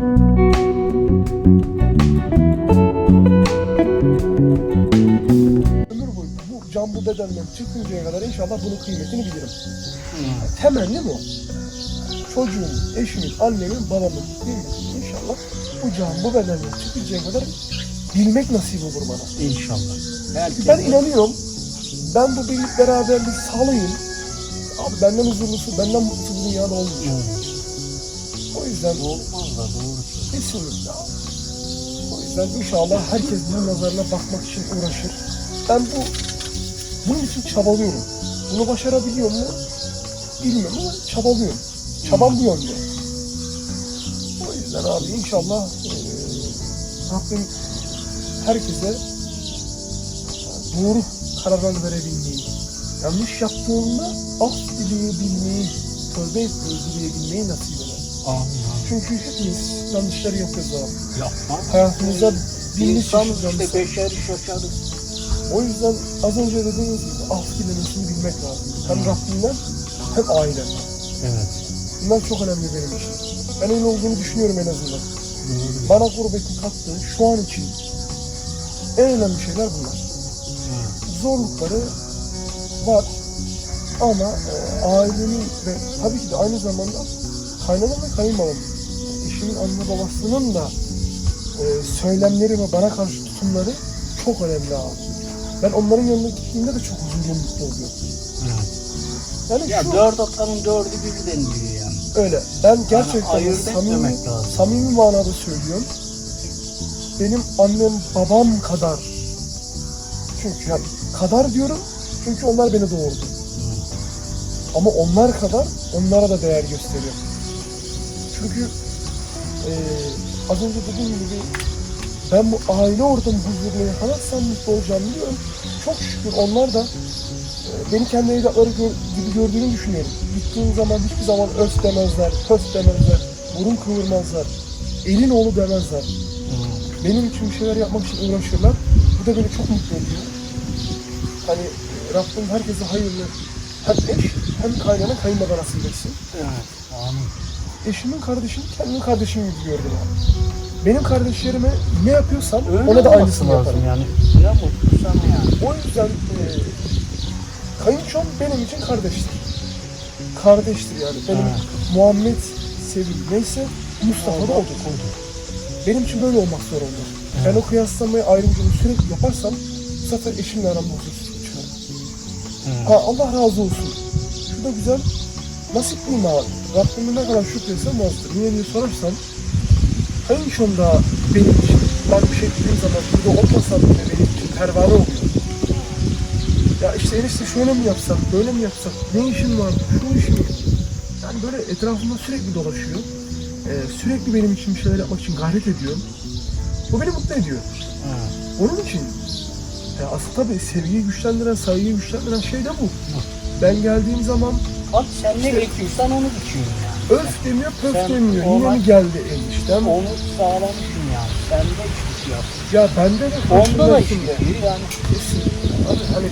Ömür boyu bu can bu bedenden çıkıncaya kadar inşallah bunun kıymetini bilirim. Temennim o. Çocuğum, eşimin, annemin, babamın kıymetini inşallah bu can bu bedenden çıkıncaya kadar bilmek nasip olur bana. İnşallah. Belki Ben inanıyorum. Ben bu birlik beraberliği sağlayayım. Abi benden huzurlusu, benden mutlusu dünyada olmayacak. Evet. Yüzden Olmaz da doğru. Kesinlikle. O yüzden inşallah herkes bunun nazarına bakmak için uğraşır. Ben bu bunun için çabalıyorum. Bunu başarabiliyor mu? Bilmiyorum ama çabalıyorum. Çabam bu yönde. O yüzden abi inşallah eee Rabbim herkese doğru kararlar verebilmeyi, yanlış yaptığında af dileyebilmeyi, tövbe etmeyi, dileyebilmeyi nasip eder. Amin. Çünkü hepimiz yanlışları yapıyoruz abi. Yapma. Hayatımızda bin İnsan işte beşer şaşarız. O yüzden az önce dediğiniz gibi af dilemesini bilmek lazım. Hem Rabbimden hem ailemden. Evet. Bunlar çok önemli benim için. Ben öyle olduğunu düşünüyorum en azından. Doğru. Bana gurbetin kattığı şu an için en önemli şeyler bunlar. Evet. Zorlukları var ama e, ailemin ve tabii ki de aynı zamanda kaynanam ve kayınbabam, eşimin anne babasının da e, söylemleri ve bana karşı tutumları çok önemli abi. Ben onların yanına gittiğimde de çok huzurlu mutlu oluyorum. Evet. Yani Ya şu dört atların dördü bir deniliyor yani. öyle. Ben gerçekten ayırt samimi, samimi manada söylüyorum. Benim annem babam kadar çünkü yani kadar diyorum çünkü onlar beni doğurdu. Ama onlar kadar onlara da değer gösteriyorum. Çünkü eee az önce dediğim gibi ben bu aile ortamı huzurunu yakalarsam mutlu olacağımı biliyorum. Çok şükür onlar da e, beni kendi evlatları gör- gibi gördüğünü düşünüyorum. Gittiğim zaman hiçbir zaman öf demezler, pöf demezler, burun kıvırmazlar, elin oğlu demezler. Benim için bir şeyler yapmak için uğraşırlar. Bu da beni çok mutlu ediyor. Hani e, Rabbim herkese hayırlı hem eş hem kaynana kayınbaba nasip etsin. Evet. Amin. Eşimin kardeşini kendimin kardeşim gibi gördüm abi. Benim kardeşlerime ne yapıyorsam Öyle ona da aynısını lazım yaparım. yani. Ne mutlu sana yani. O yüzden e, kayınçom benim için kardeştir. Kardeştir yani. Benim Evet. Muhammed Sevil neyse Mustafa da odur. Benim için böyle olmak zorunda. Ben o kıyaslamayı ayrımcılığı sürekli yaparsam bu sefer eşimle aramda huzursuzluk çıkar. Evet. Ha Allah razı olsun. Şu da güzel. Nasipliyim abi. Rabbime ne kadar şükretsem azdır. Niye diye sorarsan kayınçom da benim için ben bir şey dediğim zaman burada olmasam bile benim için pervane oluyor. Ya işte enişte şöyle mi yapsak, böyle mi yapsak, ne işin var, şu işin mi? Yani böyle etrafımda sürekli dolaşıyor. Ee, sürekli benim için bir şeyler yapmak için gayret ediyor. Bu beni mutlu ediyor. Evet. Onun için ya aslında tabii sevgiyi güçlendiren, saygıyı güçlendiren şey de bu. Ben geldiğim zaman Abi sen ne ekiyorsan onu biçiyorsun yani. öf demiyor, pöf Sen demiyor. Yine mi geldi eniştem? Onu sağlamışsın yani. Sen de hiçbir şey yaptın. Ya bende de Onda da işte de. yani. Kesinlikle. Abi hani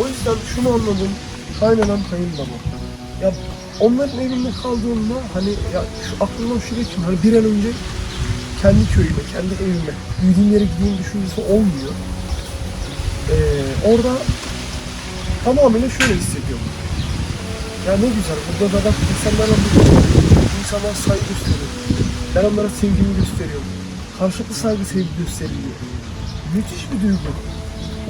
o yüzden şunu anladım. Kaynanam kayınbabam. Ya onların evinde kaldığımda hani ya şu aklımdan şu geçim hani bir an önce kendi köyüme, kendi evime, büyüdüğüm yere gideyim düşüncesi olmuyor. Ee, orada tamamıyla şöyle hissediyorum. Ya ne güzel, burada da bak insanlarla mutluyum. İnsanlar saygı gösteriyor. Ben onlara sevgimi gösteriyorum. Karşılıklı saygı sevgi gösteriliyor. Müthiş bir duygu.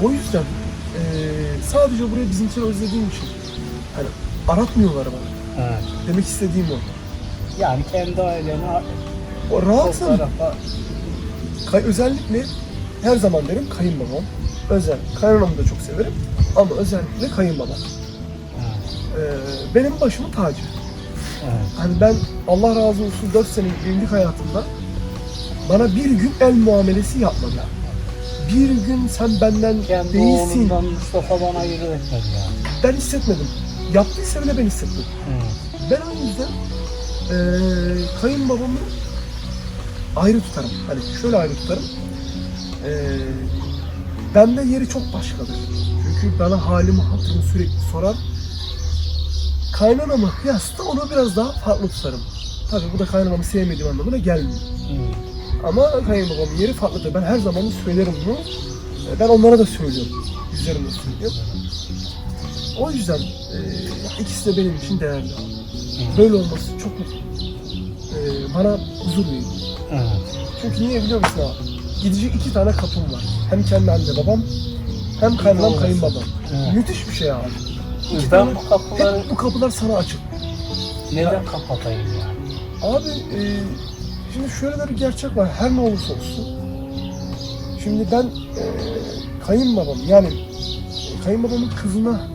O yüzden eee, sadece buraya bizimkileri özlediğim için hani aratmıyorlar bana. Evet. Demek istediğim o. Yani kendi aileni O rahatsın. Kay- özellikle her zaman derim kayınbabam. Özel. Kaynanamı da çok severim. Ama özellikle kayınbabam. Eee, benim başımın tacı. Evet. Hani ben Allah razı olsun 4 senelik evlilik hayatımda bana bir gün el muamelesi yapmadı. Bir gün sen benden Kendi değilsin. oğlundan Mustafa bana ayırt etmedi yani. Ben hissetmedim. Yaptıysa bile ben hissetmedim. Evet. Ben o yüzden eee kayınbabamı ayrı tutarım. Hani şöyle ayrı tutarım. Eee bende yeri çok başkadır. Çünkü bana halimi hatırımı sürekli sorar. Kaynanama kıyasla onu biraz daha farklı tutarım. Tabii bu da kayınbabamı sevmediğim anlamına gelmiyor. Hı. Ama kayınbabamın yeri farklıdır. Ben her zaman söylerim bunu. E, Ben onlara da söylüyorum. Yüzlerine söylüyorum. O yüzden e, ikisi de benim için değerli. Böyle olması çok e, bana huzur veriyor. Evet. Çünkü niye biliyor musun abi? Gidecek iki tane kapım var. Hem kendi anne babam hem kaynanam kayınbabam. Evet. Müthiş bir şey abi. İki Ben tane- bu kapıları Hep bu kapılar sana açık. neden kapatayım yani? Abi e, şimdi şöyle de bir gerçek var. Her ne olursa olsun. Şimdi ben e, kayınbabam yani e, kayınbabamın kızına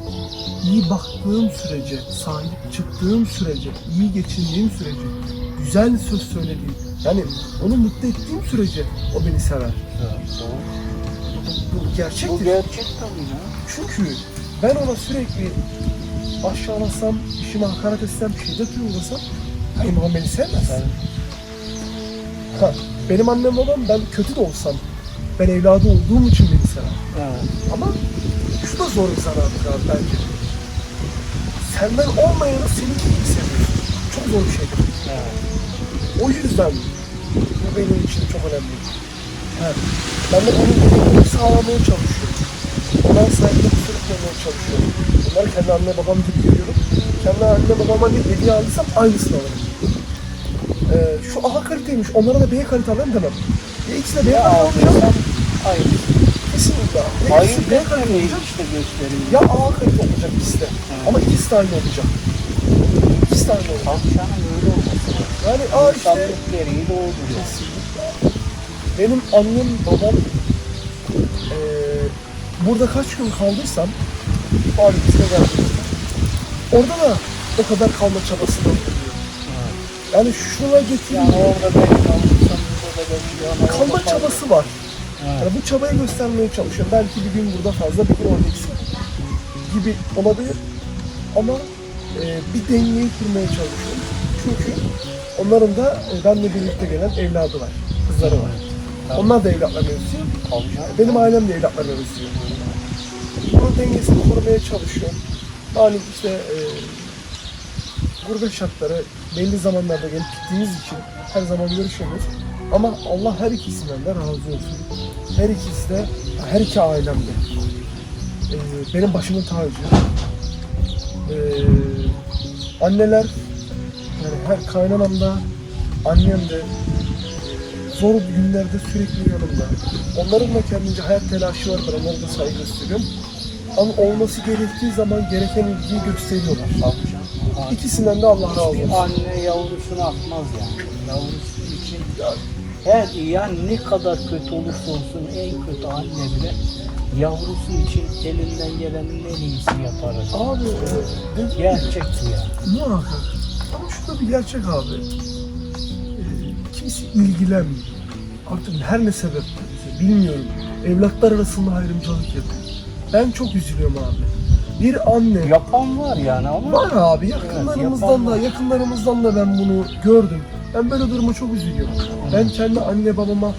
iyi baktığım sürece, sahip çıktığım sürece, iyi geçindiğim sürece, güzel söz söylediğim, yani onu mutlu ettiğim sürece o beni sever. Evet, doğru. Bu, bu Bu gerçektir. gerçek tabii ya. Çünkü ben ona sürekli aşağılasam, işime hakaret etsem, şiddet uygulasam kayınbabam beni sevmez. Sen Ha, benim annem babam ben kötü de olsam, ben evladı olduğum için beni sever. evet. Ama şu da zor bir zanaattır abi bence. Senden olmayanı seninki gibi seviyorsun. Çok zor bir şeydir. evet. O yüzden bu benim için çok önemli. Ha, ben de onun sağlamaya çalışıyorum. Ondan saygıda süreklemeye çalışıyorum. Bunları kendi anne babam gibi görüyorum. Kendi anne babama ne hediye aldıysam aynısını alırım. Ee, şu A kaliteymiş, onlara da B kalite alalım demem. Ya ikisi de B kalite aldıysam hayır. Kesinlikle. Ya Hayır ikisi B kalite olacak. işte göstereyim. Ya A kalite olacak ikisi de. Ama ikisi de aynı olacak. İkisi de aynı olacak. Tabii canım öyle olması lazım. Yani A işte... İnsanlık gereği de ya. Kesinlikle. Benim annem, babam burada kaç gün kaldıysam ailesine geldiğimde orada da o kadar kalma çabasını yapıyor. Yani şuna getireyim. Yani orada ben kalmışsam burada kalma çabası var. Yani bu çabayı göstermeye çalışıyor. Belki bir gün burada fazla, bir gün orada eksik gibi olabilir. Ama eee, bir dengeyi kurmaya çalışıyorum. Çünkü onların da e, benimle birlikte gelen evladı var, kızları var. Onlar da. Tabii canım. Benim ailem de evlatlarını özlüyor. Bunun dengesini kurmaya çalışıyor. Yani işte e, gurbet şartları belli zamanlarda gelip gittiğimiz için her zaman görüşemiyoruz. Ama Allah her ikisinden de razı olsun. Her ikisi de, her iki ailem de e, benim başımın tacı. E, anneler, yani her kaynanam da, annem de e, zor günlerde sürekli yanımda. Onların da kendince hayat telaşı vardır, onlara da saygı gösteriyorum. Ama olması gerektiği zaman gereken ilgiyi gösteriyorlar. İkisinden de Allah razı olsun. Anne yavrusunu atmaz yani. Yavrusu için her yani ne kadar kötü olursa olsun en kötü anne bile yavrusu için elinden gelenin en iyisini yapar. Abi, e, de- Gerçek ya. Muhakkak. Ama şu da bir gerçek abi. Ee, kimse ilgilenmiyor. Artık her ne sebeple bilmiyorum. Evlatlar arasında ayrımcılık yapıyor. Ben çok üzülüyorum abi. Bir anne Yapan var yani ama var abi yakınlarımızdan yapan da var. yakınlarımızdan da ben bunu gördüm. Ben böyle duruma çok üzülüyorum. Ben kendi anne babama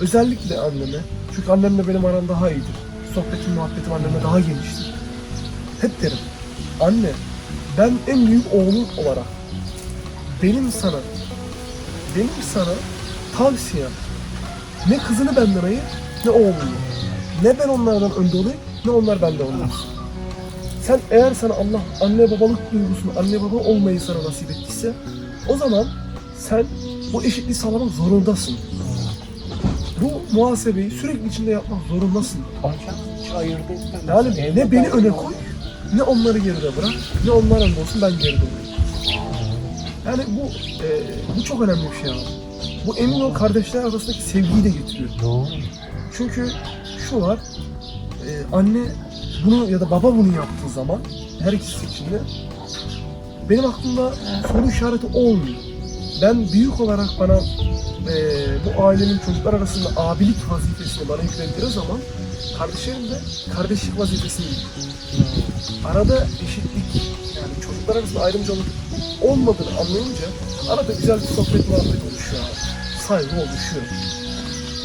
özellikle anneme çünkü annemle benim aram daha iyidir. Sohbetim muhabbetim annemle daha geniştir. Hep derim. Anne ben en büyük oğlun olarak benim sana benim sana tavsiyem ne kızını benden ayır ne oğlunu. Ne ben onlardan önde olayım ne onlar benden olsun. Sen eğer sana Allah anne babalık duygusunu, anne baba olmayı sana nasip ettiyse o zaman sen bu eşitliği sağlamak zorundasın. Bu muhasebeyi sürekli içinde yapmak zorundasın. Yani ne beni ben- öne koy, ne onları geride bırak, ne onlar önde olsun ben geride olayım. Yani bu e, bu çok önemli bir şey abi. Bu emin ol kardeşler arasındaki sevgiyi de getiriyor. Doğru. Çünkü şu var, e, anne bunu ya da baba bunu yaptığı zaman her ikisi için de benim aklımda soru işareti olmuyor. Ben büyük olarak bana e, bu ailenin çocuklar arasında abilik vazifesini bana yüklendiği zaman kardeşlerim de kardeşlik vazifesini. Arada eşitlik yani çocuklar arasında ayrımcılık olmadığını anlayınca arada güzel bir sohbet muhabbet oluşuyor. Saygı oluşuyor.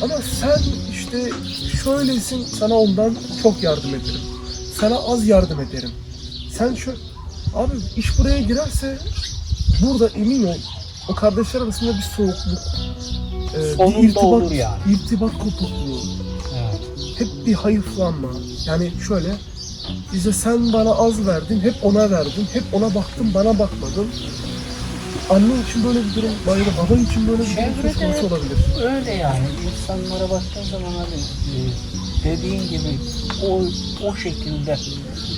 Ama sen işte şöylesin sana ondan çok yardım ederim. Sana az yardım ederim. Sen şu abi iş buraya girerse burada emin ol o kardeşler arasında bir soğukluk, e, bir irtibat, olur yani. irtibat kopukluğu, Evet. hep bir hayıflanma. Yani şöyle, bize sen bana az verdin, hep ona verdin, hep ona baktın, bana bakmadın. Anne için böyle bir durum, bayılır, baba için böyle bir durum söz Çevrede konusu olabilir. öyle yani. İnsanlara baktığın zaman hani e, dediğin gibi o, o şekilde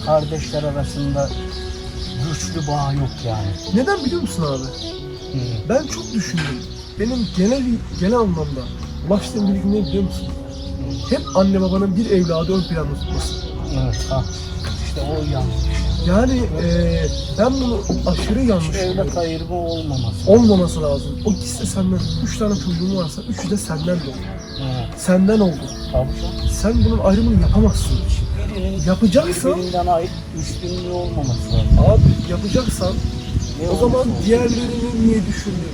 kardeşler arasında güçlü bağ yok yani. Neden biliyor musun abi? Hı. Ben çok düşündüm. Benim genel genel anlamda ulaştığım bilgi ne biliyor musun? Hep anne babanın bir evladı ön planda tutması. Evet. Ha. İşte o yanlış. Yani eee, ben bunu aşırı yanlış evlat ayırma olmaması. Olmaması lazım. O ikisi de senden. Üç tane çocuğun varsa üçü de senden doğdu. Evet. Senden oldu. Tabii canım. Sen bunun ayrımını yapamazsın. Birinin Yapacaksan birbirinden ait üstünlüğü olmaması lazım. abi yapacaksan Ne o zaman olursa olsun. diğerlerini niye düşündün?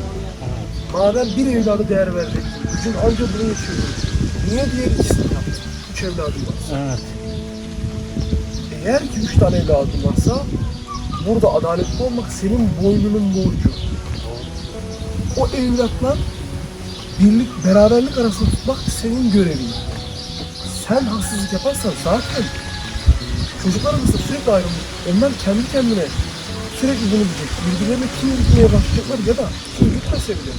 Evet. Madem bir evladı değer verecektin. Gücün anca bunu yetiyor. Niye diğer ikisini yaptın? Üç evladın var. Evet. Eğer ki üç tane evladın varsa burada adaletli olmak senin boynunun borcu. O evlatlar birlik, beraberlik arasında tutmak senin görevin. Sen haksızlık yaparsan zaten çocuklar arasında sürekli ayrılık. Onlar kendi kendine sürekli bunu diyecek. Birbirlerine kim gitmeye başlayacaklar ya da kim gitmese bile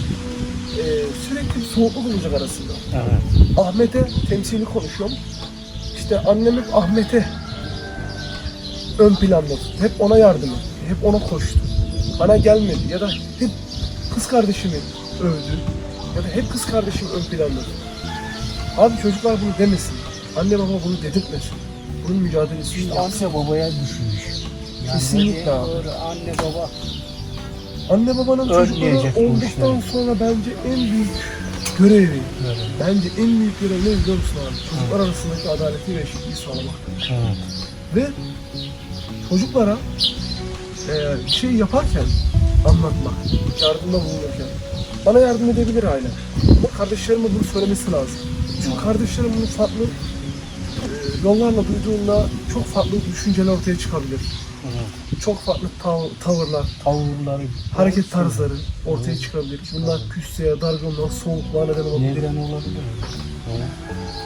eee, sürekli bir soğukluk olacak arasında. Evet. Ahmet'e temsili konuşuyorum. İşte annem hep Ahmet'e ön planda tuttu. Hep ona yardım etti. Hep ona koştu. Bana gelmedi ya da hep kız kardeşimi övdü. Ya da hep kız kardeşim ön planda tuttu. Abi çocuklar bunu demesin. Anne baba bunu dedirtmesin. Bunun mücadelesini İşte anne babaya düşmüş. Yani Kesinlikle abi. diyor, Anne baba Anne babanın çocukları olduktan sonra bence en büyük görevi, böyle. bence en büyük görev ne biliyor musun abi? Çocuklar arasındaki adaleti ve eşitliği sağlamak. Evet. Ve çocuklara eee, bir şey yaparken anlatmak, yardımda bulunurken bana yardım edebilir aile. Ama kardeşlerime bunu söylemesi lazım. Çünkü kardeşlerim bunu farklı eee, yollarla duyduğunda çok farklı düşünceler ortaya çıkabilir. Evet. Çok farklı tav- tavırlar, Tavırları, hareket tarzları ortaya çıkabilir. Bunlar küslüğe, dargınlığa, soğukluğa neden olabilir. Neden olabilir? Evet.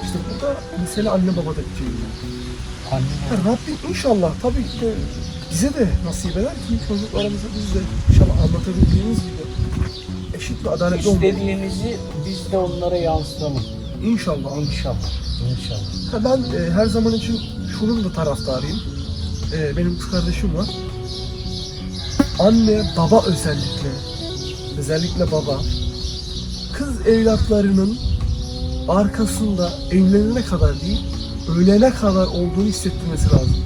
İşte burada mesele anne baba da. Rabbim inşallah tabii ki de bize de nasip eder ki çocuklarımıza biz de inşallah anlatabildiğimiz gibi eşit ve adaletli olmalı. İstediğimizi biz de onlara yansıtalım. İnşallah. İnşallah. İnşallah. Ha ben e, her zaman için şunun da taraftarıyım. E, benim kız kardeşim var. Anne, baba özellikle, özellikle baba, kız evlatlarının arkasında evlenene kadar değil, ölene kadar olduğunu hissettirmesi lazım.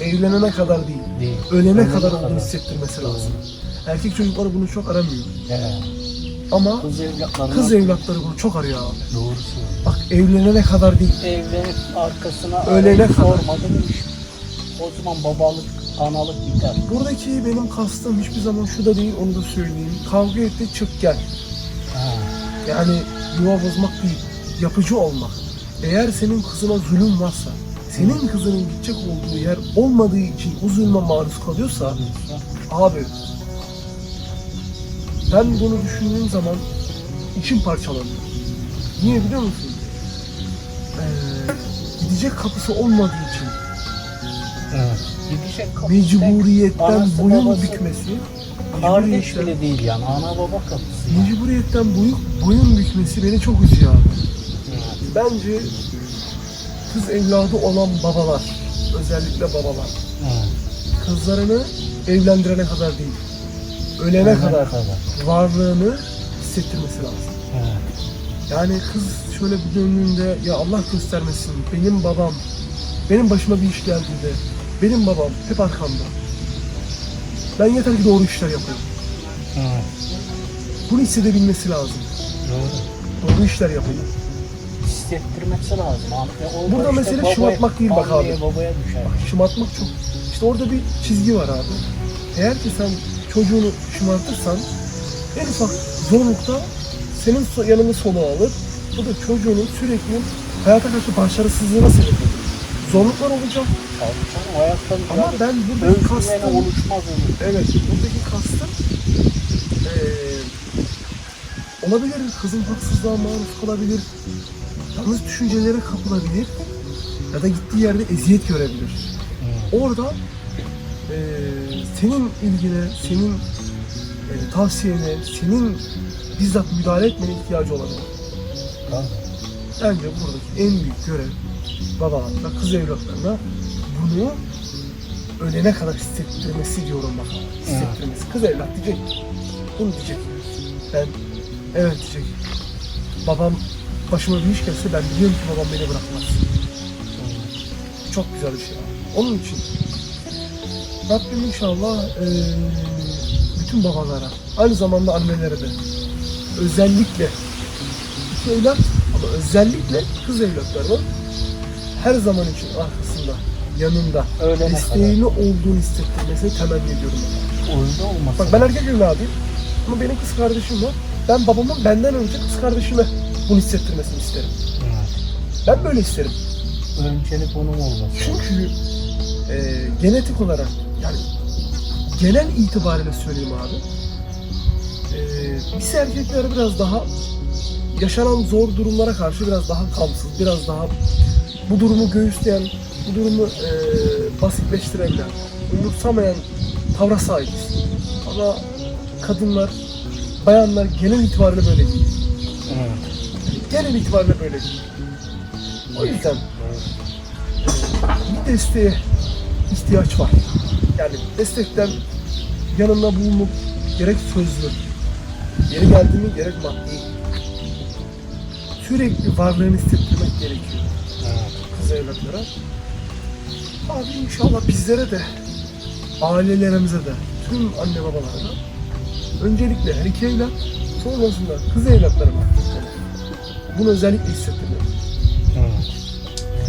Evlenene kadar değil, Değil. ölene Ölene kadar kadar. olduğunu hissettirmesi lazım. Erkek çocukları bunu çok aramıyor. He. Ama Kız evlatlarına kız evlatları bunu çok arıyor abi. doğru söylüyor. Bak evlenene kadar değil. Evlenip arkasına Ölene arayıp iş. O zaman babalık, analık biter. Buradaki benim kastım hiçbir zaman şu da değil, onu da söyleyeyim. Kavga etti, çık gel. Ha. Yani yuva bozmak değil, yapıcı olmak. Eğer senin kızına zulüm varsa, senin kızının gidecek olduğu yer olmadığı için o zulme maruz kalıyorsa, abi ben bunu düşündüğüm zaman içim parçalanıyor. Niye biliyor musun? Ee, gidecek kapısı olmadığı için Evet. Gidecek kapı mecburiyetten boyun babası, bükmesi, Kardeş mecburiyetten, bile değil yani. Ana baba kapısı. mecburiyetten boyun, boyun bükmesi beni çok üzüyor abi. Bence kız evladı olan babalar, özellikle babalar, Evet. kızlarını evlendirene kadar değil, ölene Ölene kadar kadar. varlığını hissettirmesi lazım. Evet. Yani kız şöyle bir döndüğünde ya Allah göstermesin benim babam, benim başıma bir iş geldiğinde benim babam hep arkamda. Ben yeter ki doğru işler yapayım. Evet. Bunu hissedebilmesi lazım. Doğru. Doğru işler yapayım. Hissettirmesi lazım. Orada Burada mesele şımartmak değil bak abi. babaya düşer. Şımartmak çok. İşte orada bir çizgi var abi. Eğer ki sen çocuğunu şımartırsan en ufak zorlukta senin yanını soluğa alır. Bu da çocuğunun sürekli hayata karşı başarısızlığına sebep olur. Zorluklar olacak Tabii canım ama ben buradaki kastım, oluşmaz olur. evet buradaki kastım eee olabilir, kızım haksızlığa maruz kalabilir, yalnız düşüncelere kapılabilir ya da gittiği yerde eziyet görebilir. Orada eee, senin ilgine, senin e, tavsiyene, senin bizzat müdahale etmene ihtiyacı olabilir. Bence buradaki en büyük görev babalarına, kız evlatlarına bunu ölene kadar hissettirmesi diyorum bak. Hissettirmesi. Kız evlat diyecek. Bunu diyecek. Ben evet diyecek. Babam başıma bir iş gelse ben biliyorum ki babam beni bırakmaz. Çok güzel bir şey. Onun için Rabbim inşallah eee, bütün babalara, aynı zamanda annelere de özellikle iki evlat ama özellikle kız evlatlarının her zaman için arkasında, yanında, Ölene desteğini olduğunu hissettirmesini temenni ediyorum. Öyle olmasa. Bak ben erkek evladıyım ama benim kız kardeşim var. Ben babamın benden önce kız kardeşime bunu hissettirmesini isterim. Evet. Ben böyle isterim. Öncelik onun olması. Çünkü e, genetik olarak yani genel itibariyle söyleyeyim abi. E, biz erkekler biraz daha yaşanan zor durumlara karşı biraz daha kamsız, biraz daha bu durumu göğüsleyen, bu durumu e, basitleştirebilen, umursamayan tavra sahibiz. Ama kadınlar, bayanlar genel itibariyle böyle değil. Genel itibariyle böyle. O yüzden bir desteğe ihtiyaç var. Yani destekten yanında bulunup gerek sözlü, yeri geldi mi gerek maddi sürekli varlığını hissettirmek gerekiyor kız evlatlara. Abi inşallah bizlere de, ailelerimize de, tüm anne babalara da öncelikle iki evlat, sonrasında kız evlatlarına bunu özellikle hissettirmek. Evet.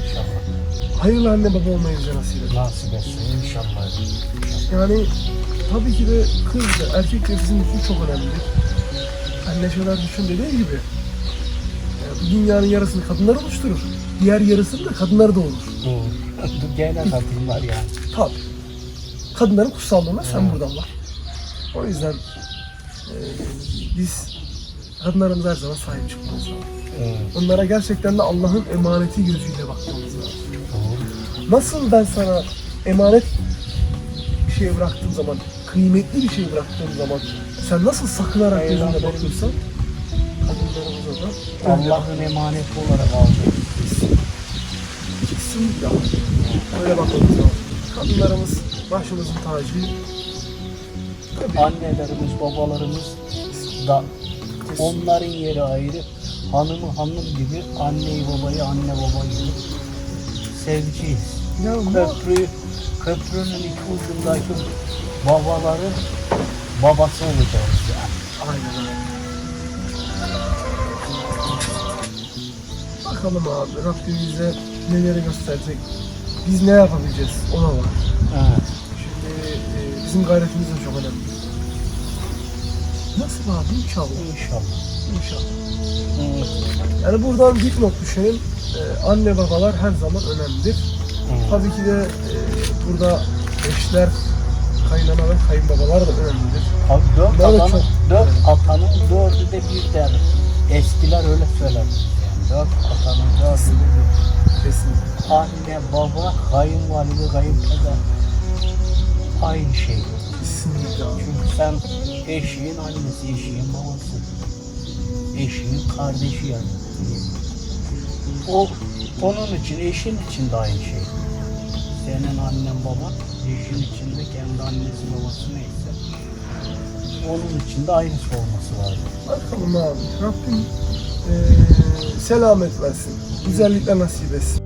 İnşallah. Hayırlı anne baba olmayı bize nasip et. Nasip etsin inşallah. Yani tabii ki de kız da erkek de bizim için çok önemli. Anne şeyler düşün dediği gibi. ya bu dünyanın yarısını kadınlar oluşturur. Diğer yarısını da kadınlar da olur. Bu gene kadınlar yani. Tabii. Kadınların kutsallığına sen Evet. buradan var. O yüzden e, biz kadınlarımıza her zaman sahip çıkmamız Onlara gerçekten de Allah'ın emaneti gözüyle bakmamız lazım. Nasıl ben sana emanet bir şey bıraktığım zaman, kıymetli bir şey bıraktığım zaman sen nasıl sakınarak gözünle bakıyorsan kadınlarımıza da Allah'ın emaneti olarak aldı. kesinlikle öyle bakmamız lazım. Kadınlarımız başımızın tacı. Tabii Annelerimiz, babalarımız da onların yeri ayrı. Hanımı hanım gibi, anneyi babayı anne baba gibi seveceğiz. ya Köprü, köprünün iki ucundaki babaların babası olacağız yani. aynen öyle. Bakalım abi Rabbim bize neleri gösterecek. Biz ne yapabileceğiz ona var. Evet. Şimdi e, bizim gayretimiz de çok önemli. Nasıl abi? İnşallah. İnşallah. İnşallah. Evet. Yani buradan dipnot düşelim. E, anne babalar her zaman önemlidir. Evet. Tabii ki de e, burada eşler, kaynana ve kayınbabalar da önemlidir. Abi dört Bunlar da atanın, çok- dört atanın dördü de bir der. Eskiler öyle söyler. Yani dört atanın dördü de bir. Kesinlikle. Anne, baba, kayınvalide, kayınpeder. Aynı şey. Kesinlikle abi. Çünkü sen eşiğin annesi, eşiğin babası. Eşiğin kardeşi yani. O onun için, eşin için de aynı şey. Senin annen baban, eşin için de kendi annesi babası neyse. Onun için de aynısı olması lazım. Bakalım abi. Rabbim e, selamet versin. Güzellikler nasip etsin.